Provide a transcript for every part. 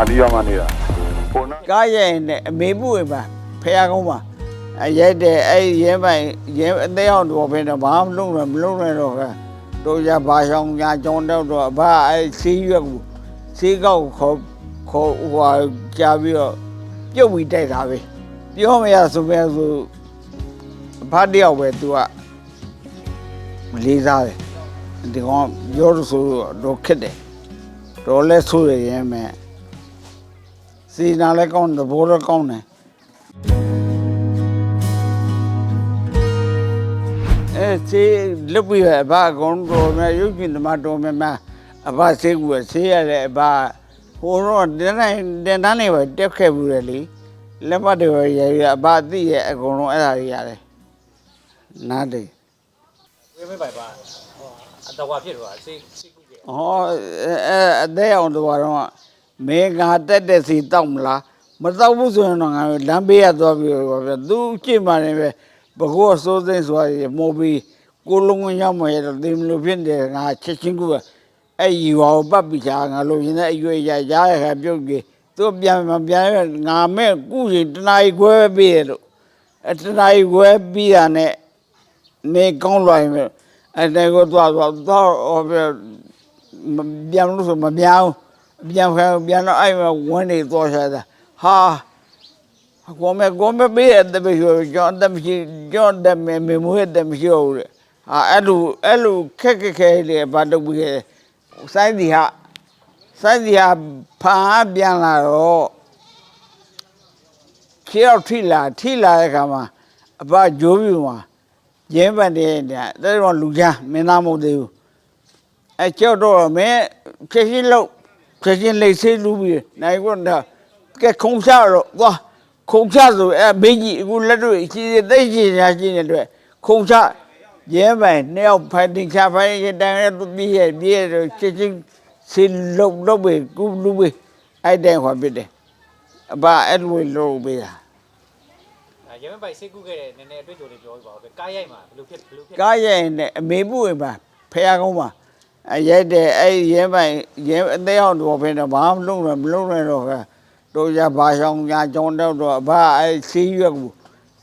အဒီရမနေတာပုံနာကားရဲ့နဲ့အမေမှုဝင်ပါဖះကုန်းပါအရိုက်တဲ့အဲ့ဒီရဲမိုင်ရဲအသေးအောင်တော့ဖင်းတော့ဘာမှမလုပ်နဲ့မလုပ်နဲ့တော့ကတို့ရဘာဆောင်ညာကြောင်းတော့တော့ဘာအဲ့စီးရွက်ကိုစီးကောက်ခေါ်ခေါ်ဟိုကြာပြီးတော့ပြုတ်ပြီးတိုက်တာပဲပြောမရဆိုပဲဆိုဘာတယောက်ပဲ तू ကလေးစားတယ်ဒီကောင်ပြောလို့ဆိုတော့ခက်တယ်တော့လဲဆိုရရင်မဲ့ စီနာလည်းကောင်းတယ်ဘောလည်းကောင်းတယ်အဲစီလုတ်ပြီးအဘအကုန်တော်များရုပ်ရှင်သမားတော်များများအဘဆေးကူဆေးရတဲ့အဘဟိုတော့တင်းတိုင်းတင်းတန်းနေပဲတက်ခဲ့ဘူးလေလေလက်ပတ်တွေပဲရရအဘသိရဲ့အကုန်လုံးအဲ့ဒါတွေရတယ်နားတယ်ဝေးမပိုင်ပါဟောအတော်ဖြစ်တော့စိတ်စိတ်ကူးကြဟောအဲအဲအသေးအောင်တော့တော့ မင်းကတက်တဲ့စီတောက်မလားမတောက်ဘူးဆိုရင်တော့ငါလမ်းဘေးရသွားပြီးတော့ဗျာသူကြည့်မှလည်းပဲဘကောစိုးစိမ့်ဆိုရမော်ပြီးကိုလုံးဝရောက်မှရတော့ဒီမလို့ဖြစ်တယ်ငါချက်ချင်းကူအဲ့ယူအောင်ပတ်ပြီးချာငါလိုရင်းတဲ့အရွယ်ရရရခါပြုတ်ကြီးသူပြန်မပြန်ငါမဲ့ကုရင်တနာ ਈ ခွဲပြီးရလို့အတနာ ਈ ခွဲပြီးရနဲ့နေကောင်းလာရင်အဲ့ဒါကိုသွားသွားသွားဟောပြမပြန်လို့ဆိုမပြောင်း ပြန်ခံပြန်တော့အဲ့မှာဝန်းနေသွားရှာတာဟာကိုမဲကိုမဲပေးတဲ့တပည့်ကျော်ကျော်တမရှိကျော်တမဲမေမွေးတမရှိဘူးလေဟာအဲ့လိုအဲ့လိုခက်ခက်ခဲလေဘာတော့ပြီးခဲ့စိုင်းဒီဟာစိုင်းဒီဟာဖာပြန်လာတော့ခေရောက်ထိလာထိလာတဲ့ခါမှာအဘဂျိုးပြူမှာရင်းပန်တဲ့တဲ့အဲ့တော့လူချမ်းမင်းသားမဟုတ်သေးဘူးအဲကြောက်တော့မင်းခက်ချင်းလို့ ခက်ချင်းလိတ်ဆေးလူပြီးနိုင်ကတော့ကဲခုံချတော့သွားခုံချဆိုအဲမင်းကြီးအခုလက်တွေ့ရှိသေးသိရှိညာရှိနေတဲ့အတွက်ခုံချရဲပိုင်နှစ်ယောက်ဖိုင်တင်ချဖိုင်ရတန်ရပြီးရပြီးရတော့ချက်ချင်းစီလုံးလုံးပဲကူလူပဲအဲ့တိုင်ခွာပြတယ်အဘအဲ့လိုလုံးပေးတာအဲရဲမပိုင်စိတ်ကူးခဲ့တဲ့နည်းနည်းအတွေ့အကြုံလေးပြောပြပါဦးပဲကားရိုက်မှာဘယ်လိုဖြစ်ဘယ်လိုဖြစ်ကားရဲ့နဲ့အမေမှုဝင်ပါဖះကုန်းပါ အရိုက်တဲ့အဲ့ဒီရဲပိုင်ရဲအသေးအောင်တော့ဖင်းတော့ဘာမှမလုပ်နဲ့မလုပ်နဲ့တော့ကတို့ရဘာဆောင်ညာကြောင်းတော့တော့ဘာအဲ့စီးရွက်ကို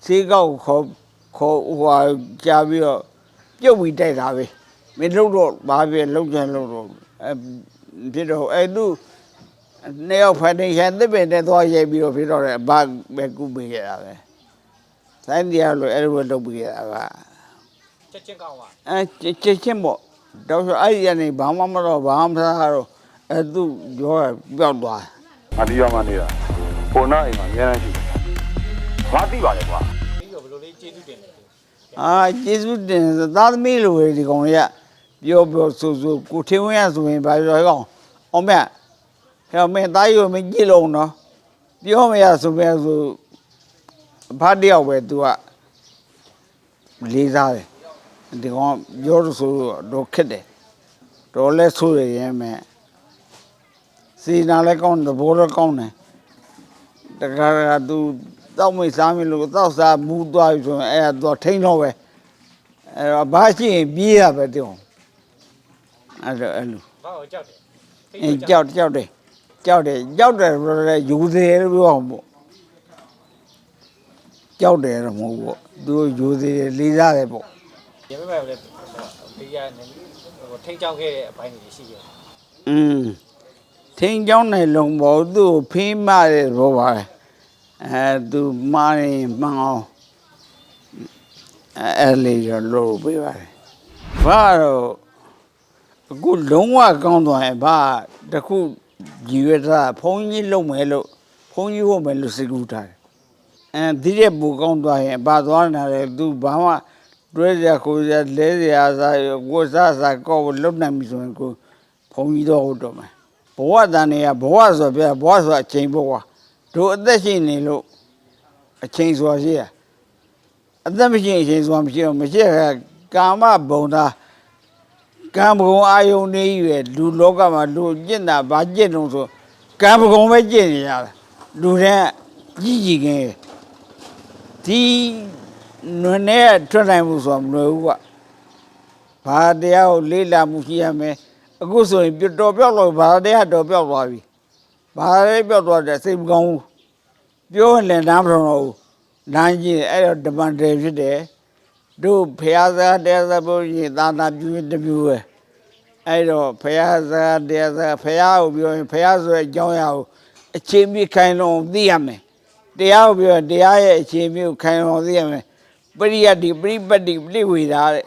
စီးကောက်ခေါ်ခေါ်ဟိုကြာပြီးတော့ပြုတ်ပြီးတိုက်တာပဲမင်းလုပ်တော့ဘာပဲလုပ်ချင်လုပ်တော့အဲဖြစ်တော့အဲ့သူနှစ်ယောက်ဖန်တင်ရန်တစ်ပင်နဲ့သွားရိုက်ပြီးတော့ဖြစ်တော့တယ်ဘာပဲကုပေးရတာပဲဆိုင်တရားလို့အဲ့လိုလုပ်ပေးရတာပါချက်ချင်းကောင်းပါအဲချစ်ချင်းပေါ့ တော့ဆိုအဲ့ဒီကနေဘာမှမတော့ဘာမှမစားတော့အဲသူပြောရပျောက်သွားအဒီရမနေတာပုံနာအိမ်မှာအများကြီးရှိတယ်ငါသိပါလေကွာပြီးတော့ဘယ်လိုလေးကျေးဇူးတင်တယ်အာကျေးဇူးတင်သားသမီးလိုပဲဒီကောင်တွေကပြောပြောဆိုဆိုကိုထင်းဝင်ရဆိုရင်ဘာပြောကောင်အောင်မဟဲ့မင်းသားရုံမကြည့်လုံးနော်ပြောမရဆိုပဲဆိုဘာတယောက်ပဲ तू ကလေးစားတယ် ဒီကောင်ပြောလို့ဆိုတော့ခက်တယ်တော့လဲဆိုရရင်မဲ့စီနာလည်းကောင်းတယ်ဘောလည်းကောင်းတယ်တခါတခါသူတောက်မိတ်စားမိလို့တောက်စားမူးသွားပြီဆိုရင်အဲ့ဒါတော့ထိန်းတော့ပဲအဲ့တော့ဘာရှိရင်ပြေးရပဲတုံးအဲ့တော့အဲ့လိုဘာကိုကြောက်တယ်အင်းကြောက်ကြောက်တယ်ကြောက်တယ်ကြောက်တယ်ဆိုတော့လည်းယူသေးတယ်ပြောအောင်ပေါ့ကြောက်တယ်တော့မဟုတ်ဘူးပေါ့သူယူသေးတယ်လေးစားတယ်ပေါ့ ရဲမပိုင်လည်းဒီရနေဟိုထိန်းချောင်းခဲ့တဲ့အပိုင်းတွေရှိတယ်อืมထင်းကြောင်းနိုင်လုံးပေါ့သူ့ကိုဖေးမတဲ့ဘောပါပဲအဲသူမားရင်မှန်အောင်အဲအဲ့လေးတော့လို့ပေးပါတယ်ဘာတော့အခုလုံးဝကောင်းသွားရင်ဘာတခုကြည်ရတာဖုန်းကြီးလုံးမယ်လို့ဖုန်းကြီးဟုတ်မယ်လို့စိတ်ကူးထားတယ်အဲဒီတဲ့ပူကောင်းသွားရင်ဘာသွားနေတယ်သူဘာမှ တွဲရခိုးရလဲရစားကိုစားစားကောလုံးနိုင်ပြီဆိုရင်ကိုဘုံကြီးတော့ဟုတ်တော့မယ်ဘဝတန်နေရဘဝဆိုပြဘဝဆိုအချိန်ဘဝတို့အသက်ရှိနေလို့အချိန်ဆိုတာရှိရအသက်မရှိရင်အချိန်ဆိုတာမရှိတော့မရှိရကာမဘုံသားကံဘုံအာယုန်နေရွယ်လူလောကမှာလူကျင့်တာဘာကျင့်တော့ဆိုကံဘုံပဲကျင့်နေရတာလူတဲ့ကြီးကြီးကဲဒီ နွနဲ့ထွက်နိုင်မှုဆိုတာမလွယ်ဘူးကွာဘာတရားကိုလေးလာမှုရှိရမယ်အခုဆိုရင်ပြတော်ပြောက်လို့ဘာတရားတော်ပြောက်သွားပြီဘာလဲပြောတော့တယ်စိတ်မကောင်းဘူးပြောရင်လည်းနားမထောင်တော့ဘူးနားကြီးတယ်အဲ့တော့တမန်တယ်ဖြစ်တယ်တို့ဖះသားတရားသားဘုရားသာနာပြုရင်တပြုပဲအဲ့တော့ဖះသားတရားသားဖះကိုပြောရင်ဖះဆိုတဲ့အကြောင်းအရာကိုအချိန်ပြခိုင်လုံးသိရမယ်တရားကိုပြောရင်တရားရဲ့အချိန်ပြကိုခိုင်လုံးသိရမယ် ပရိယတ္တိပရိပတ်တိပရိဝေဒတဲ့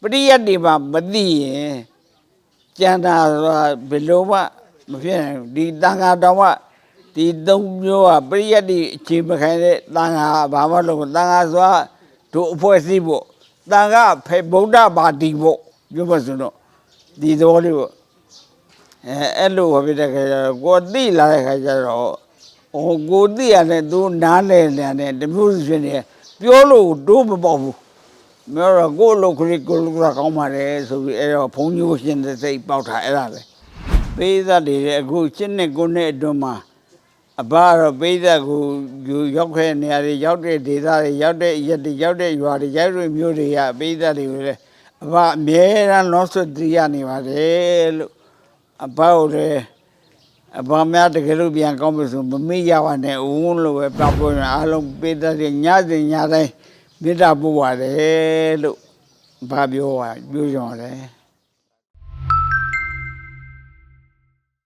ပရိယတ္တိမှာမသိရင်ကျန်တာဆိုတာဘယ်လိုမှမဖြစ်နိုင်ဘူးဒီတန်ခါတော်မှဒီသုံးမျိုးကပရိယတ်တိအခြေမခိုင်တဲ့တန်ခါဘာမှလို့တန်ခါဆိုတာတို့အဖွဲ့အစည်းပေါ့တန်ခါဖေဗုဒ္ဓဘာတိပေါ့ပြောမစွန်းတော့ဒီသဘောလေးပေါ့အဲအဲ့လိုပဲတဲ့ခါကျတော့ကိုယ်သိလာတဲ့ခါကျတော့ဟိုကိုသိရတဲ့သူနားလဲနေတယ်တမျိုးစီဖြစ်နေတယ် ပြောလို့တို့မပေါ့ဘူးမြောတော့ကိုယ့်လိုခရီးကိုယ်လိုကကောင်းပါလေဆိုပြီးအဲ့တော့ဘုံညိုရှင်တဲ့စိတ်ပေါက်တာအဲ့ဒါပဲပေးသက်တွေလည်းအခုရှင်းနှစ်ကိုနှစ်အတွင်းမှာအဘကတော့ပေးသက်ကိုယူရောက်ခဲ့နေရာတွေရောက်တဲ့ဒေသတွေရောက်တဲ့ရက်တွေရောက်တဲ့ရွာတွေရောက်တဲ့မြို့တွေကပေးသက်တွေကိုလည်းအဘအမြဲတမ်းလောဆွတ်တရနေပါတယ်လို့အဘကိုလည်း အဘများတကယ်လို့ပြန်ကောင်းပြီဆိုမမေ့ရပါနဲ့ဦးလို့ပဲပြောပြောရင်အားလုံးပေးသက်တွေညစဉ်ညတိုင်းမေတ္တာပို့ပါတယ်လို့ဘာပြောပါပြောကြတယ်